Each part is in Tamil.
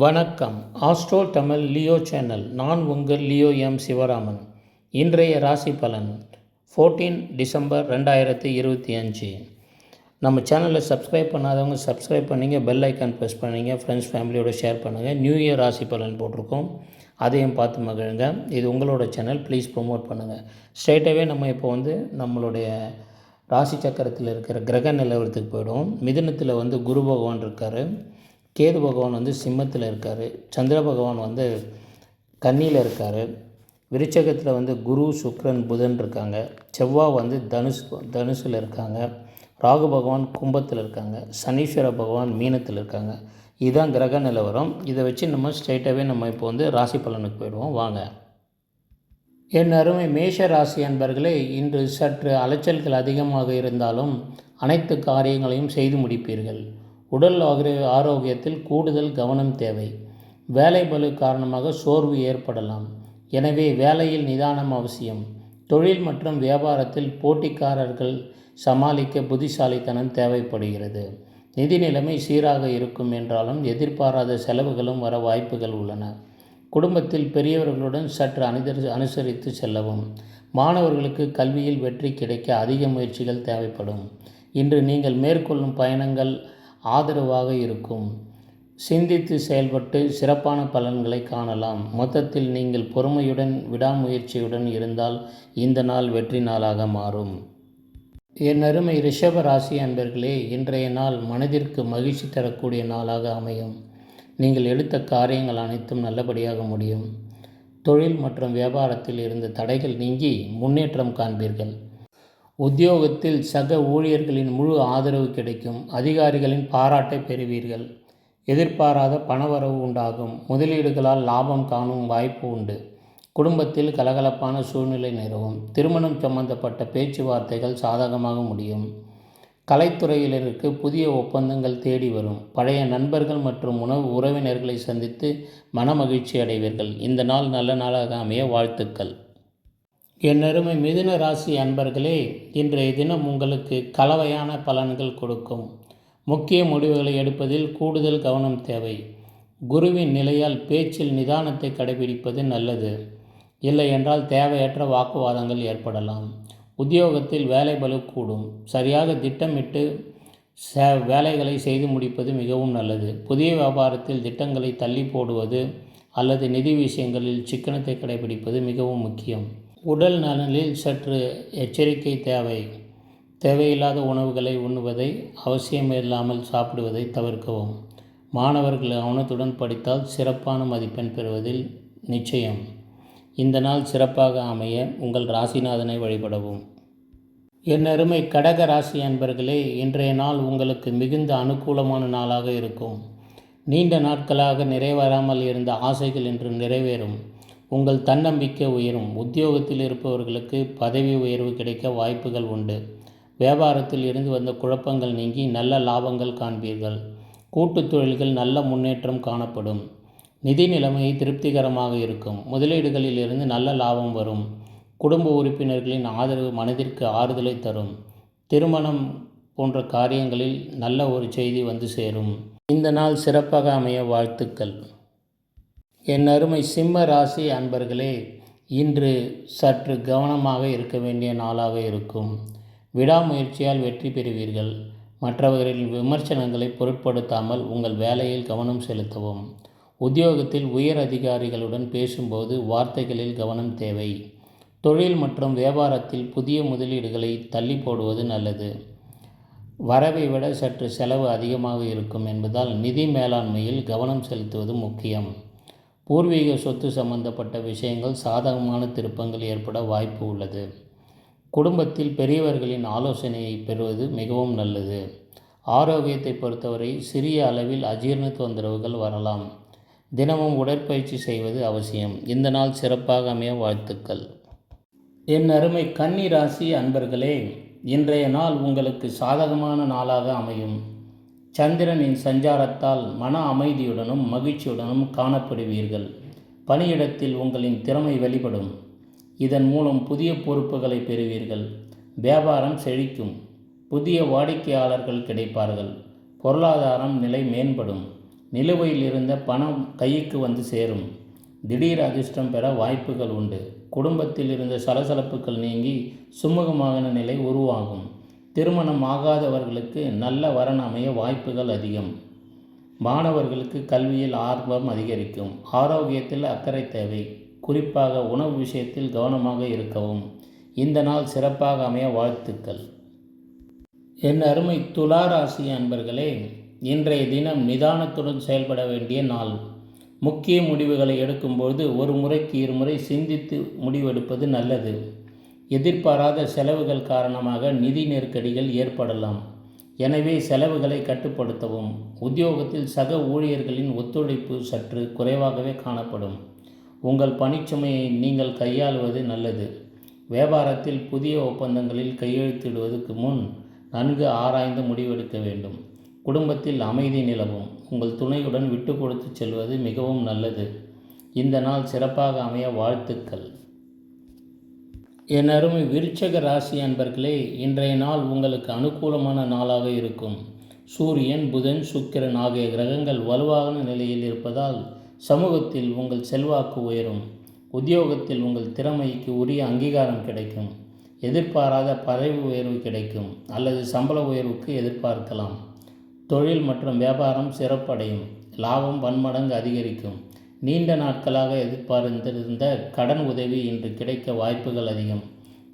வணக்கம். Astro Tamil Leo channel. நான் உங்கள் லியோ எம். சிவராமன். இன்றைய ராசி பலன் ஃபோர்டீன் டிசம்பர் ரெண்டாயிரத்தி இருபத்தி அஞ்சு. நம்ம சேனலை சப்ஸ்கிரைப் பண்ணாதவங்க சப்ஸ்கிரைப் பண்ணிங்க பெல் ஐக்கான் ப்ரெஸ் பண்ணிங்க ஃப்ரெண்ட்ஸ் ஃபேமிலியோட ஷேர் பண்ணுங்கள் நியூ இயர் ராசி பலன் போட்டிருக்கோம். அதையும் பார்த்து மகிழுங்க. இது உங்களோட சேனல். ப்ளீஸ் ப்ரொமோட் பண்ணுங்கள் ஸ்ட்ரைட்டாகவே நம்ம இப்போ வந்து நம்மளுடைய ராசி சக்கரத்தில் இருக்கிற கிரக நிலவரத்துக்கு போயிடும் மிதுனத்தில் வந்து குரு பகவான் இருக்கார். கேது பகவான் வந்து சிம்மத்தில் இருக்கார். சந்திர பகவான் வந்து கன்னியில் இருக்கார். விருச்சகத்தில் வந்து குரு சுக்ரன் புதன் இருக்காங்க. செவ்வாய் வந்து தனுஷ் தனுஷில் இருக்காங்க. ராகு பகவான் கும்பத்தில் இருக்காங்க. சனீஸ்வர பகவான் மீனத்தில் இருக்காங்க. இதுதான் கிரக நிலவரம். இதை வச்சு நம்ம ஸ்ட்ரைட்டாகவே நம்ம இப்போ வந்து ராசி பலனுக்கு போயிடுவோம். வாங்க. என் அருமை மேஷ ராசி அன்பர்களே இன்று சற்று அலைச்சல்கள் அதிகமாக இருந்தாலும் அனைத்து காரியங்களையும் செய்து முடிப்பீர்கள். உடல் ஆரோக்கியத்தில் கூடுதல் கவனம் தேவை. வேலை பலு காரணமாக சோர்வு ஏற்படலாம். எனவே வேலையில் நிதானம் அவசியம். தொழில் மற்றும் வியாபாரத்தில் போட்டிக்காரர்கள் சமாளிக்க புத்திசாலித்தனம் தேவைப்படுகிறது. நிதி நிலைமை சீராக இருக்கும் என்றாலும் எதிர்பாராத செலவுகளும் வர வாய்ப்புகள் உள்ளன. குடும்பத்தில் பெரியவர்களுடன் சற்று அனுதரி அனுசரித்து செல்லவும். மாணவர்களுக்கு கல்வியில் வெற்றி கிடைக்க அதிக முயற்சிகள் தேவைப்படும். இன்று நீங்கள் மேற்கொள்ளும் பயணங்கள் ஆதரவாக இருக்கும். சிந்தித்து செயல்பட்டு சிறப்பான பலன்களை காணலாம். மொத்தத்தில் நீங்கள் பொறுமையுடன் விடாமுயற்சியுடன் இருந்தால் இந்த நாள் வெற்றி நாளாக மாறும். என் அருமை ரிஷப ராசி அன்பர்களே இன்றைய நாள் மனதிற்கு மகிழ்ச்சி தரக்கூடிய நாளாக அமையும். நீங்கள் எடுத்த காரியங்கள் அனைத்தும் நல்லபடியாக முடியும். தொழில் மற்றும் வியாபாரத்தில் இருந்த தடைகள் நீங்கி முன்னேற்றம் காண்பீர்கள். உத்தியோகத்தில் சக ஊழியர்களின் முழு ஆதரவு கிடைக்கும். அதிகாரிகளின் பாராட்டை பெறுவீர்கள். எதிர்பாராத பணவரவு உண்டாகும். முதலீடுகளால் லாபம் காணும் வாய்ப்பு உண்டு. குடும்பத்தில் கலகலப்பான சூழ்நிலை நிலவும். திருமணம் சம்பந்தப்பட்ட பேச்சுவார்த்தைகள் சாதகமாக முடியும். கலைத்துறையினருக்கு புதிய ஒப்பந்தங்கள் தேடி வரும். பழைய நண்பர்கள் மற்றும் உணவு உறவினர்களை சந்தித்து மனமகிழ்ச்சி அடைவீர்கள். இந்த நாள் நல்ல நாளாக அமைய வாழ்த்துக்கள். என் அருமை மிதுன ராசி அன்பர்களே இன்றைய தினம் உங்களுக்கு கலவையான பலன்கள் கொடுக்கும். முக்கிய முடிவுகளை எடுப்பதில் கூடுதல் கவனம் தேவை. குருவின் நிலையால் பேச்சில் நிதானத்தை கடைபிடிப்பது நல்லது. இல்லை என்றால் தேவையற்ற வாக்குவாதங்கள் ஏற்படலாம். உத்தியோகத்தில் வேலை பலு கூடும். சரியாக திட்டமிட்டு வேலைகளை செய்து முடிப்பது மிகவும் நல்லது. புதிய வியாபாரத்தில் திட்டங்களை தள்ளி போடுவது அல்லது நிதி விஷயங்களில் சிக்கனத்தை கடைபிடிப்பது மிகவும் முக்கியம். உடல் நலனில் சற்று எச்சரிக்கை தேவை. தேவையில்லாத உணவுகளை உண்ணுவதை அவசியமில்லாமல் சாப்பிடுவதை தவிர்க்கவும். மாணவர்கள் கவனத்துடன் படித்தால் சிறப்பான மதிப்பெண் பெறுவதில் நிச்சயம். இந்த நாள் சிறப்பாக அமைய உங்கள் ராசிநாதனை வழிபடவும். என் அருமை கடக ராசி அன்பர்களே இன்றைய நாள் உங்களுக்கு மிகுந்த அனுகூலமான நாளாக இருக்கும். நீண்ட நாட்களாக நிறைவேறாமல் இருந்த ஆசைகள் இன்று நிறைவேறும். உங்கள் தன்னம்பிக்கை உயரும். உத்தியோகத்தில் இருப்பவர்களுக்கு பதவி உயர்வு கிடைக்க வாய்ப்புகள் உண்டு. வியாபாரத்தில் இருந்து வந்த குழப்பங்கள் நீங்கி நல்ல லாபங்கள் காண்பீர்கள். கூட்டுத் தொழில்கள் நல்ல முன்னேற்றம் காணப்படும். நிதி நிலைமை திருப்திகரமாக இருக்கும். முதலீடுகளில் இருந்து நல்ல லாபம் வரும். குடும்ப உறுப்பினர்களின் ஆதரவு மனதிற்கு ஆறுதலை தரும். திருமணம் போன்ற காரியங்களில் நல்ல ஒரு செய்தி வந்து சேரும். இந்த நாள் சிறப்பாக அமைய வாழ்த்துக்கள். என் அருமை சிம்ம ராசி அன்பர்களே இன்று சற்று கவனமாக இருக்க வேண்டிய நாளாக இருக்கும். விடாமுயற்சியால் வெற்றி பெறுவீர்கள். மற்றவர்களின் விமர்சனங்களை பொருட்படுத்தாமல் உங்கள் வேலையில் கவனம் செலுத்தவும். உத்தியோகத்தில் உயர் அதிகாரிகளுடன் பேசும்போது வார்த்தைகளில் கவனம் தேவை. தொழில் மற்றும் வியாபாரத்தில் புதிய முதலீடுகளை தள்ளி போடுவது நல்லது. வரவை விட சற்று செலவு அதிகமாக இருக்கும் என்பதால் நிதி மேலாண்மையில் கவனம் செலுத்துவது முக்கியம். பூர்வீக சொத்து சம்பந்தப்பட்ட விஷயங்கள் சாதகமான திருப்பங்கள் ஏற்பட வாய்ப்பு உள்ளது. குடும்பத்தில் பெரியவர்களின் ஆலோசனையை பெறுவது மிகவும் நல்லது. ஆரோக்கியத்தை பொறுத்தவரை சிறிய அளவில் அஜீர்ண தொந்தரவுகள் வரலாம். தினமும் உடற்பயிற்சி செய்வது அவசியம். இந்த நாள் சிறப்பாக அமைய வாழ்த்துக்கள். என் அருமை கன்னி ராசி அன்பர்களே இன்றைய நாள் உங்களுக்கு சாதகமான நாளாக அமையும். சந்திரனின் சஞ்சாரத்தால் மன அமைதியுடனும் மகிழ்ச்சியுடனும் காணப்படுவீர்கள். பணியிடத்தில் உங்களின் திறமை வெளிப்படும். இதன் மூலம் புதிய பொறுப்புகளை பெறுவீர்கள். வியாபாரம் செழிக்கும். புதிய வாடிக்கையாளர்கள் கிடைப்பார்கள். பொருளாதாரம் நிலை மேம்படும். நிலுவையில் இருந்த பணம் கைக்கு வந்து சேரும். திடீர் அதிர்ஷ்டம் பெற வாய்ப்புகள் உண்டு. குடும்பத்தில் இருந்த சலசலப்புகள் நீங்கி சுமூகமான நிலை உருவாகும். திருமணம் ஆகாதவர்களுக்கு நல்ல வரன் அமைய வாய்ப்புகள் அதிகம். மாணவர்களுக்கு கல்வியில் ஆர்வம் அதிகரிக்கும். ஆரோக்கியத்தில் அக்கறை தேவை. குறிப்பாக உணவு விஷயத்தில் கவனமாக இருக்கவும். இந்த நாள் சிறப்பாக அமைய வாழ்த்துக்கள். என் அருமை துலா ராசி அன்பர்களே இன்றைய தினம் நிதானத்துடன் செயல்பட வேண்டிய நாள். முக்கிய முடிவுகளை எடுக்கும்போது ஒரு முறைக்கு இருமுறை சிந்தித்து முடிவெடுப்பது நல்லது. எதிர்பாராத செலவுகள் காரணமாக நிதி நெருக்கடிகள் ஏற்படலாம். எனவே செலவுகளை கட்டுப்படுத்தவும். உத்தியோகத்தில் சக ஊழியர்களின் ஒத்துழைப்பு சற்று குறைவாகவே காணப்படும். உங்கள் பணிச்சுமையை நீங்கள் கையாளுவது நல்லது. வியாபாரத்தில் புதிய ஒப்பந்தங்களில் கையெழுத்திடுவதற்கு முன் நன்கு ஆராய்ந்து முடிவெடுக்க வேண்டும். குடும்பத்தில் அமைதி நிலவும். உங்கள் துணையுடன் விட்டு கொடுத்து செல்வது மிகவும் நல்லது. இந்த நாள் சிறப்பாக அமைய வாழ்த்துக்கள். என் அருமை விருச்சக ராசி அன்பர்களே இன்றைய நாள் உங்களுக்கு அனுகூலமான நாளாக இருக்கும். சூரியன் புதன் சுக்கிரன் ஆகிய கிரகங்கள் வலுவான நிலையில் இருப்பதால் சமூகத்தில் உங்கள் செல்வாக்கு உயரும். உத்தியோகத்தில் உங்கள் திறமைக்கு உரிய அங்கீகாரம் கிடைக்கும். எதிர்பாராத பதவி உயர்வு கிடைக்கும் அல்லது சம்பள உயர்வுக்கு எதிர்பார்க்கலாம். தொழில் மற்றும் வியாபாரம் சிறப்படையும். லாபம் பன்மடங்கு அதிகரிக்கும். நீண்ட நாட்களாக எதிர்பார்த்திருந்த கடன் உதவி இன்று கிடைக்க வாய்ப்புகள் அதிகம்.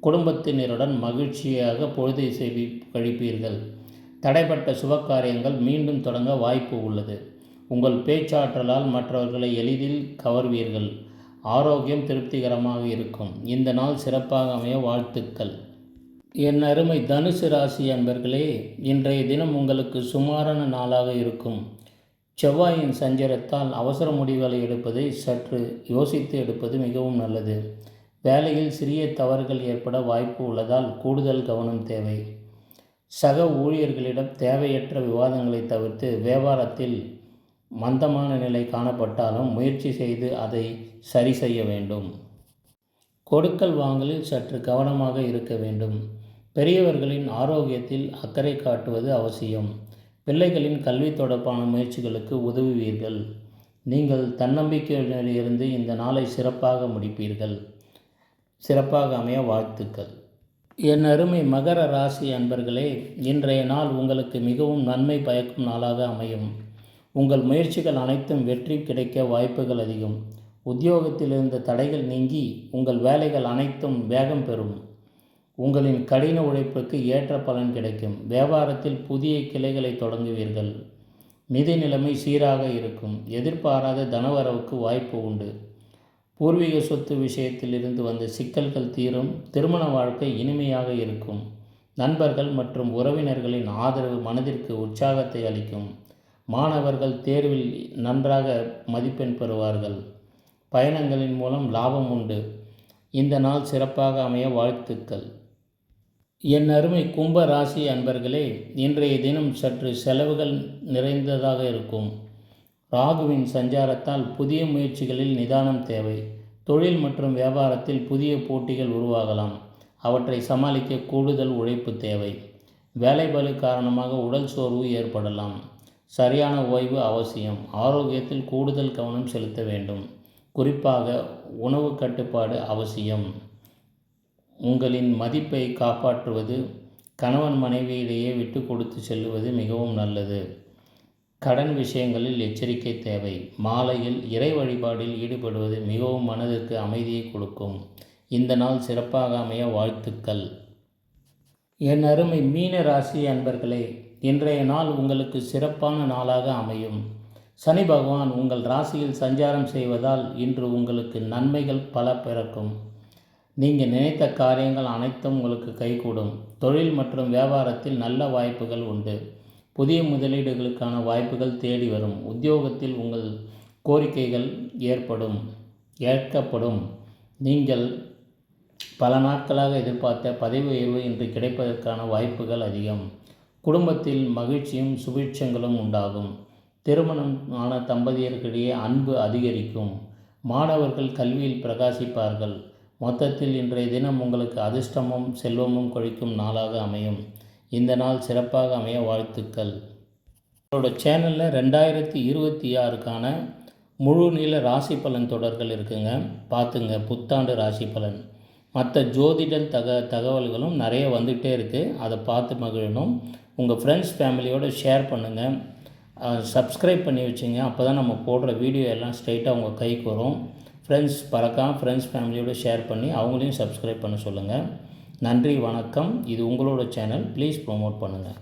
குடும்பத்தினருடன் மகிழ்ச்சியாக பொழுதை செய்வி கழிப்பீர்கள். தடைப்பட்ட சுபகாரியங்கள் மீண்டும் தொடங்க வாய்ப்பு உள்ளது. உங்கள் பேச்சாற்றலால் மற்றவர்களை எளிதில் கவர்வீர்கள். ஆரோக்கியம் திருப்திகரமாக இருக்கும். இந்த நாள் சிறப்பாக அமைய வாழ்த்துக்கள். என் அருமை தனுசு ராசி அன்பர்களே இன்றைய தினம் உங்களுக்கு சுமாரான நாளாக இருக்கும். செவ்வாயின் சஞ்சரத்தால் அவசர முடிவுகளை எடுப்பதை சற்று யோசித்து எடுப்பது மிகவும் நல்லது. வேலையில் சிறிய தவறுகள் ஏற்பட வாய்ப்பு உள்ளதால் கூடுதல் கவனம் தேவை. சக ஊழியர்களிடம் தேவையற்ற விவாதங்களை தவிர்த்து வியாபாரத்தில் மந்தமான நிலை காணப்பட்டாலும் முயற்சி செய்து அதை சரி செய்ய வேண்டும். கொடுக்கல் வாங்கலில் சற்று கவனமாக இருக்க வேண்டும். பெரியவர்களின் ஆரோக்கியத்தில் அக்கறை காட்டுவது அவசியம். பிள்ளைகளின் கல்வி தொடர்பான முயற்சிகளுக்கு உதவுவீர்கள். நீங்கள் தன்னம்பிக்கையிலிருந்து இந்த நாளை சிறப்பாக முடிப்பீர்கள். சிறப்பாக அமைய வாழ்த்துக்கள். என் அருமை மகர ராசி அன்பர்களே இன்றைய நாள் உங்களுக்கு மிகவும் நன்மை பயக்கும் நாளாக அமையும். உங்கள் முயற்சிகள் அனைத்தும் வெற்றி கிடைக்க வாய்ப்புகள் அதிகம். உத்தியோகத்தில் இருந்த தடைகள் நீங்கி உங்கள் வேலைகள் அனைத்தும் வேகம் பெறும். உங்களின் கடின உழைப்புக்கு ஏற்ற பலன் கிடைக்கும். வியாபாரத்தில் புதிய கிளைகளை தொடங்குவீர்கள். நிதி நிலைமை சீராக இருக்கும். எதிர்பாராத தனவரவுக்கு வாய்ப்பு உண்டு. பூர்வீக சொத்து விஷயத்தில் இருந்து வந்த சிக்கல்கள் தீரும். திருமண வாழ்க்கை இனிமையாக இருக்கும். நண்பர்கள் மற்றும் உறவினர்களின் ஆதரவு மனதிற்கு உற்சாகத்தை அளிக்கும். மாணவர்கள் தேர்வில் நன்றாக மதிப்பெண் பெறுவார்கள். பயணங்களின் மூலம் லாபம் உண்டு. இந்த நாள் சிறப்பாக அமைய வாழ்த்துக்கள். என் அருமை கும்ப ராசி அன்பர்களே இன்றைய தினம் சற்று செலவுகள் நிறைந்ததாக இருக்கும். ராகுவின் சஞ்சாரத்தால் புதிய முயற்சிகளில் நிதானம் தேவை. தொழில் மற்றும் வியாபாரத்தில் புதிய போட்டிகள் உருவாகலாம். அவற்றை சமாளிக்க கூடுதல் உழைப்பு தேவை. வேலைபலு காரணமாக உடல் சோர்வு ஏற்படலாம். சரியான ஓய்வு அவசியம். ஆரோக்கியத்தில் கூடுதல் கவனம் செலுத்த வேண்டும். குறிப்பாக உணவு கட்டுப்பாடு அவசியம். உங்களின் மதிப்பை காப்பாற்றுவது கணவன் மனைவியிடையே விட்டு கொடுத்து செல்லுவது மிகவும் நல்லது. கடன் விஷயங்களில் எச்சரிக்கை தேவை. மாலையில் இறை வழிபாடில் ஈடுபடுவது மிகவும் மனதிற்கு அமைதியை கொடுக்கும். இந்த நாள் சிறப்பாக அமைய வாழ்த்துக்கள். என் அருமை மீன ராசி அன்பர்களே இன்றைய நாள் உங்களுக்கு சிறப்பான நாளாக அமையும். சனி பகவான் உங்கள் ராசியில் சஞ்சாரம் செய்வதால் இன்று உங்களுக்கு நன்மைகள் பல பிறக்கும். நீங்கள் நினைத்த காரியங்கள் அனைத்தும் உங்களுக்கு கைகூடும். தொழில் மற்றும் வியாபாரத்தில் நல்ல வாய்ப்புகள் உண்டு. புதிய முதலீடுகளுக்கான வாய்ப்புகள் தேடி வரும். உத்தியோகத்தில் உங்கள் கோரிக்கைகள் ஏற்படும் ஏற்கப்படும். நீங்கள் பல நாட்களாக எதிர்பார்த்த பதவி உயர்வு இன்று கிடைப்பதற்கான வாய்ப்புகள் அதிகம். குடும்பத்தில் மகிழ்ச்சியும் சுபீட்சங்களும் உண்டாகும். திருமணம் ஆன தம்பதியர்களிடையே அன்பு அதிகரிக்கும். மாணவர்கள் கல்வியில் பிரகாசிப்பார்கள். மொத்தத்தில் இன்றைய தினம் உங்களுக்கு அதிர்ஷ்டமும் செல்வமும் கொழிக்கும் நாளாக அமையும். இந்த நாள் சிறப்பாக அமைய வாழ்த்துக்கள். நம்மளோட சேனலில் ரெண்டாயிரத்தி இருபத்தி ஆறுக்கான முழு நீள ராசி பலன் தொடர்கள் இருக்குங்க. பார்த்துங்க புத்தாண்டு ராசி பலன். மற்ற ஜோதிடல் தக தகவல்களும் நிறைய வந்துகிட்டே இருக்குது அதை பார்த்து மகிழணும். உங்கள் ஃப்ரெண்ட்ஸ் ஃபேமிலியோடு ஷேர் பண்ணுங்கள் சப்ஸ்கிரைப் பண்ணி வச்சுங்க. அப்போ தான் நம்ம போடுற வீடியோ எல்லாம் ஸ்ட்ரைட்டாக உங்கள் கைக்கு வரும். ஃப்ரெண்ட்ஸ் பழக்கம் ஃப்ரெண்ட்ஸ் ஃபேமிலியோடு ஷேர் பண்ணி அவங்களையும் சப்ஸ்கிரைப் பண்ண சொல்லுங்கள் நன்றி வணக்கம். இது உங்களோட சேனல் ப்ளீஸ் ப்ரோமோட் பண்ணுங்கள்